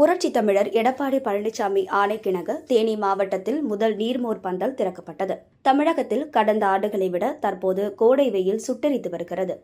புரட்சி தமிழர் எடப்பாடி பழனிசாமி ஆணைக்கிணங்க தேனி மாவட்டத்தில் முதல் நீர்மோர் பந்தல் திறக்கப்பட்டது. தமிழகத்தில் கடந்த ஆண்டுகளை விட தற்போது கோடை வெயில் சுட்டெரித்து வருகிறது.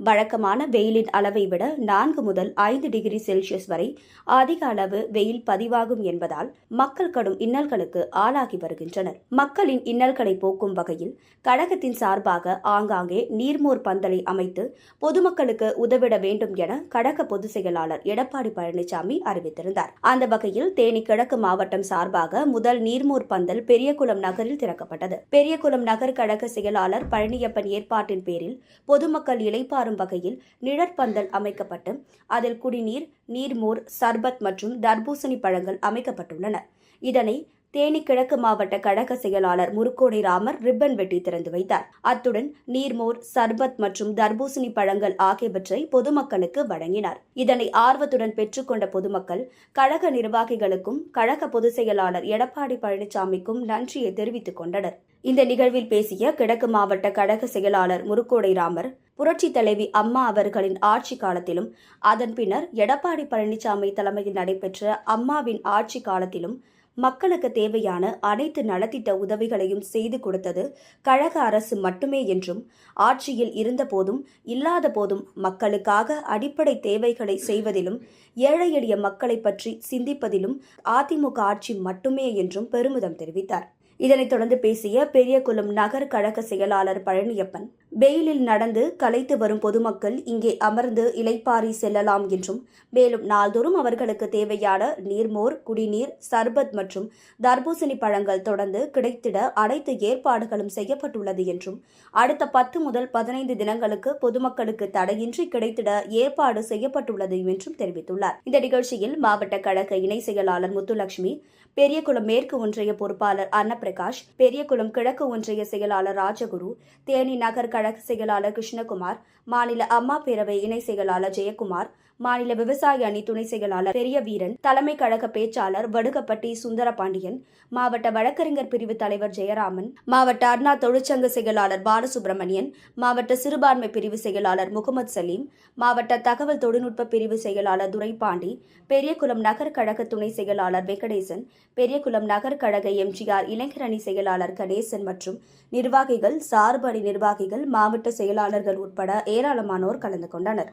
வழக்கமான வெயிலின் அளவை விட நான்கு முதல் ஐந்து டிகிரி செல்சியஸ் வரை அதிக அளவு வெயில் பதிவாகும் என்பதால் மக்கள் கடும் இன்னல்களுக்கு ஆளாகி வருகின்றனர். மக்களின் இன்னல்களை போக்கும் வகையில் கழகத்தின் சார்பாக ஆங்காங்கே நீர்மோர் பந்தலை அமைத்து பொதுமக்களுக்கு உதவிட வேண்டும் என கழக பொதுச் செயலாளர் எடப்பாடி பழனிசாமி அறிவித்திருந்தார். அந்த வகையில் தேனி கிழக்கு மாவட்டம் சார்பாக முதல் நீர்மோர் பந்தல் பெரியகுளம் நகரில் திறக்கப்பட்டது. பெரியகுளம் நகர் கழக செயலாளர் பழனியப்பன் ஏற்பாட்டின் பேரில் பொதுமக்கள் இளைப்பாறும் வகையில் நிழற்பந்தல் அமைக்கப்பட்டு அதில் குடிநீர் நீர்மோர் சர்பத் மற்றும் தர்பூசணி பழங்கள் அமைக்கப்பட்டுள்ளன. இதனை தேனி கிழக்கு மாவட்ட கழக செயலாளர் முருக்கோடை ராமர் ரிப்பன் வெட்டி திறந்து வைத்தார். அத்துடன் நீர்மோர் சர்பத் மற்றும் தர்பூசணி பழங்கள் ஆகியவற்றை பொதுமக்களுக்கு வழங்கினார். இதனை ஆர்வத்துடன் பெற்றுக்கொண்ட பொதுமக்கள் கழக நிர்வாகிகளுக்கும் கழக பொதுச் செயலாளர் எடப்பாடி பழனிசாமிக்கும் நன்றியை தெரிவித்துக் கொண்டனர். இந்த நிகழ்வில் பேசிய கிழக்கு மாவட்ட கழக செயலாளர் முருக்கோடை ராமர் புரட்சி தலைவி அம்மா அவர்களின் ஆட்சி காலத்திலும் அதன் பின்னர் எடப்பாடி பழனிசாமி தலைமையில் நடைபெற்ற அம்மாவின் ஆட்சி காலத்திலும் மக்களுக்கு தேவையான அனைத்து நலத்திட்ட உதவிகளையும் செய்து கொடுத்தது கழக அரசு மட்டுமே என்றும் ஆட்சியில் இருந்தபோதும் இல்லாத போதும் மக்களுக்காக அடிப்படை தேவைகளை செய்வதிலும் ஏழை எளிய மக்களை பற்றி சிந்திப்பதிலும் அதிமுக ஆட்சி மட்டுமே என்றும் பெருமிதம் தெரிவித்தார். இதனைத் தொடர்ந்து பேசிய பெரியகுளம் நகர் கழக செயலாளர் பழனியப்பன் வெயிலில் நடந்து களைத்து வரும் பொதுமக்கள் இங்கே அமர்ந்து இலைப்பாரி செல்லலாம் என்றும் மேலும் நாள்தோறும் அவர்களுக்கு தேவையான நீர்மோர் குடிநீர் சர்பத் மற்றும் தர்பூசணி பழங்கள் தொடர்ந்து கிடைத்திட அனைத்து ஏற்பாடுகளும் செய்யப்பட்டுள்ளது என்றும் அடுத்த பத்து முதல் பதினைந்து தினங்களுக்கு பொதுமக்களுக்கு தடையின்றி கிடைத்திட ஏற்பாடு செய்யப்பட்டுள்ளது என்றும் தெரிவித்துள்ளார். இந்த நிகழ்ச்சியில் மாவட்ட கழக இணை செயலாளர் முத்துலட்சுமி பெரியகுளம் மேற்கு ஒன்றிய பொறுப்பாளர் பிரகாஷ் பெரியகுளம் கிழக்கு ஒன்றிய செயலாளர் ராஜகுரு தேனி நகர் கழக செயலாளர் கிருஷ்ணகுமார் மாநில அம்மா பேரவை இணை செயலாளர் ஜெயக்குமார் மாநில விவசாய அணி துணை செயலாளர் பெரிய வீரன் தலைமை கழக பேச்சாளர் வடுகப்பட்டி சுந்தரபாண்டியன் மாவட்ட வழக்கறிஞர் பிரிவு தலைவர் ஜெயராமன் மாவட்ட அண்ணா தொழிற்சங்க செயலாளர் பாலசுப்ரமணியன் மாவட்ட சிறுபான்மை பிரிவு செயலாளர் முகமது சலீம் மாவட்ட தகவல் தொழில்நுட்ப பிரிவு செயலாளர் துரைபாண்டி பெரியகுளம் நகர் கழக துணை செயலாளர் வெங்கடேசன் பெரியகுளம் நகர் கழக எம்ஜிஆர் இளைஞர் அணி செயலாளர் கணேசன் மற்றும் நிர்வாகிகள் சார்பு அணி நிர்வாகிகள் மாவட்ட செயலாளர்கள் உட்பட ஏராளமானோர் கலந்து கொண்டனர்.